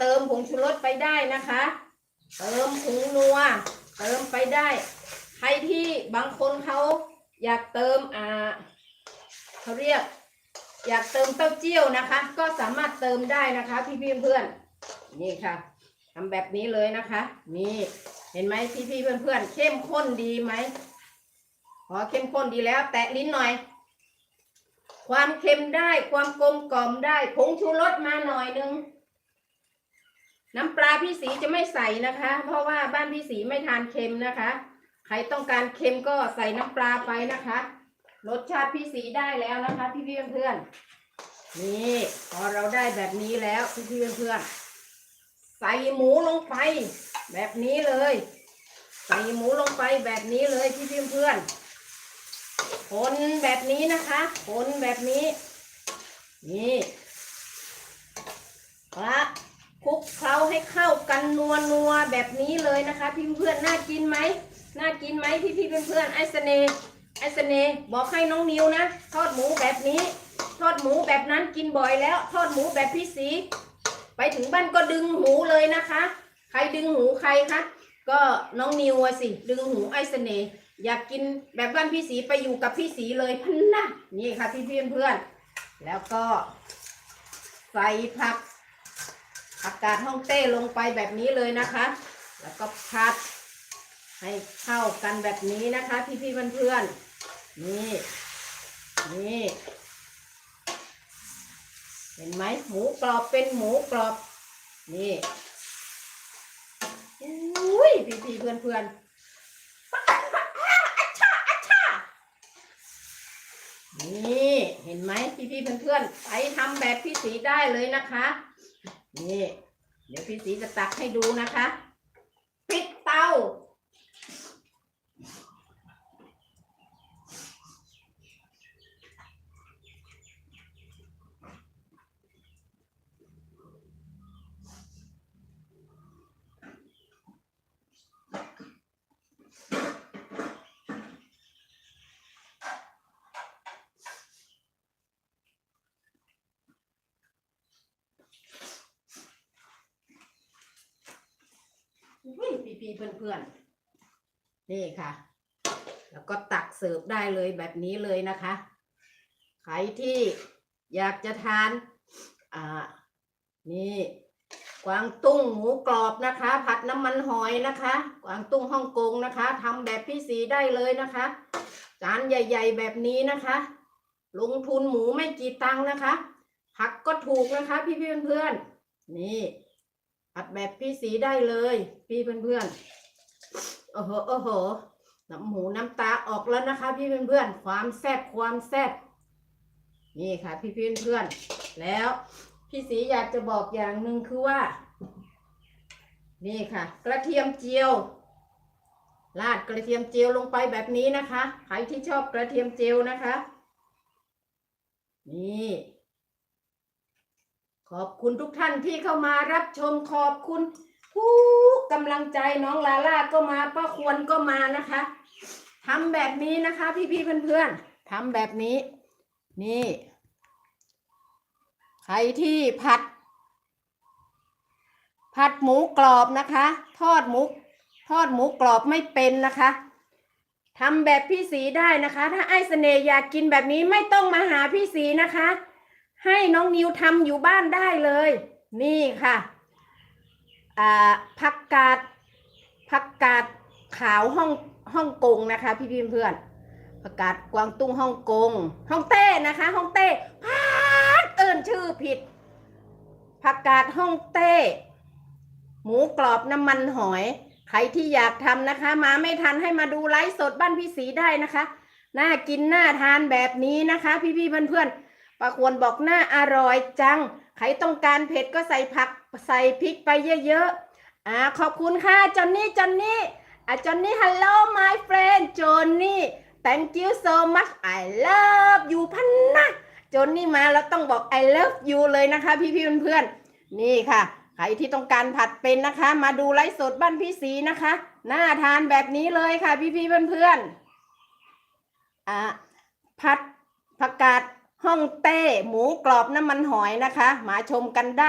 เติมผงชูรสไปได้นะคะ เติมผงนัว เติมไปได้ ใครที่บางคนเขาอยากเติมอ่าเขาเรียก อยากเติมเต้าเจี้ยวนะคะ ก็สามารถเติมได้นะคะ พี่พี่เพื่อนๆนี่ค่ะทำแบบนี้เลยนะคะ นี่เห็นไหมพี่พี่ๆเพื่อนๆเข้มข้นดีไหมพอเข้มข้นดีแล้ว แตะลิ้นหน่อยความเค็มได้ความกลมกล่อมได้ผงชูรสมาหน่อยนึง น้ำปลาพี่สีจะไม่ใส่นะคะ เพราะว่าบ้านพี่สีไม่ทานเค็มนะคะ ใครต้องการเค็มก็ใส่น้ำปลาไปนะคะ รสชาติพี่สีได้แล้วนะคะพี่พี่เพื่อนนี่พอเราได้แบบนี้แล้วพี่พี่เพื่อนใส่หมูลงไปแบบนี้เลย ใส่หมูลงไปแบบนี้เลยพี่พี่เพื่อนคนแบบนี้นะคะคนแบบนี้ นี่ละ คลุกเคล้าให้เข้ากันนัวนัวแบบนี้เลยนะคะ พี่เพื่อนๆน่ากินไหมน่ากินไหมพี่พี่เพื่อนๆไอสเนไอสเนบอกให้น้องนิวนะ ทอดหมูแบบนี้ ทอดหมูแบบนั้นกินบ่อยแล้ว ทอดหมูแบบพี่สี ไปถึงบ้านก็ดึงหูเลยนะคะ ใครดึงหูใครคะก็น้องนิวสิ ดึงหูไอสเนอยากกินแบบบ้านพี่สีไปอยู่กับพี่สีเลยพันนะนี่ค่ะพี่พี่เพื่อนๆแล้วก็ใส่ผัก ผักกาดฮ่องเต้ลงไปแบบนี้เลยนะคะ แล้วก็พัด ให้เข้ากันแบบนี้นะคะ พี่พี่ๆเพื่อนๆนี่นี่เห็นไหมหมูกรอบเป็นหมูกรอบ นี่อุ้ยพี่พี่ๆเพื่อนเพื่อนๆนี่ เห็นไหมพี่พี่ๆเพื่อนๆไปทำแบบพี่สีได้เลยนะคะ นี่ เดี๋ยวพี่สีจะตักให้ดูนะคะ ปิดเตา อุ้ย พี่เพื่อนเพื่อนๆ นี่ค่ะ แล้วก็ตักเสิร์ฟได้เลยแบบนี้เลยนะคะ ใครที่อยากจะทานอ่านี่กวางตุ้งหมูกรอบนะคะ ผัดน้ำมันหอยนะคะ กวางตุ้งฮ่องกงนะคะทำแบบพี่สีได้เลยนะคะ จานใหญ่ ๆ แบบนี้นะคะ ลงทุนหมูไม่กี่ตังค์นะคะ ผักก็ถูกนะคะ พี่พี่เพื่อนๆนี่ัดแบบพี่สีได้เลย พี่เพื่อนๆโอ้โหโอ้โหน้ำหมูน้ำตาออกแล้วนะคะ พี่เพื่อนๆความแซ่บความแซ่บนี่ค่ะ พี่เพื่อนๆแล้วพี่สีอยากจะบอกอย่างหนึ่งคือว่า นี่ค่ะ กระเทียมเจียวราดกระเทียมเจียวลงไปแบบนี้นะคะ ใครที่ชอบกระเทียมเจียวนะคะ นี่ ขอบคุณทุกท่านที่เข้ามารับชมขอบคุณทุกกำลังใจน้องลาล่าก็มาป้าควรก็มานะคะทำแบบนี้นะคะ พี่ๆเพื่อนๆทำแบบนี้ นี่ ใครที่ผัด ผัดหมูกรอบนะคะ ทอดหมูทอดหมูกรอบไม่เป็นนะคะทำแบบพี่สีได้นะคะ ถ้าไอ้เสน่ห์อยากกินแบบนี้ไม่ต้องมาหาพี่สีนะคะ ให้น้องนิวทำอยู่บ้านได้เลย นี่ค่ะผักกาดผักกาดขาวฮ่องฮ่องกงนะคะ พี่พี่เพื่อนผักกาดกวางตุ้งฮ่องกงฮ่องเต้นะคะฮ่องเต้พาดเอินชื่อผิดผักกาดฮ่องเต้ หมูกรอบน้ำมันหอย ใครที่อยากทำนะคะ มาไม่ทันให้มาดูไลฟ์สดบ้านพี่สีได้นะคะน่ากินน่าทานแบบนี้นะคะ พี่พี่เพื่อนเพื่อน ปาควรบอกหน่าอร่อยจัง ใครต้องการเผ็ดก็ใส่ผักใส่พริกไปเยอะๆอ่าขอบคุณค่ะจอนนี่จอนนี่อะจอนนี่ hello my friend จอนนี่ thank you so much I love you พันนะจอนนี่มาแล้วต้องบอก I love you เลยนะคะ พี่พี่ๆเพื่อนๆนี่ค่ะ ใครที่ต้องการผัดเป็นนะคะ มาดูไลฟ์สดบ้านพี่สีนะคะน่าทานแบบนี้เลยค่ะ พี่พี่ๆเพื่อนๆอ่าผัดผักกาด ห้องเต้หมูกรอบน้ำมันหอยนะคะ มาชมกันได้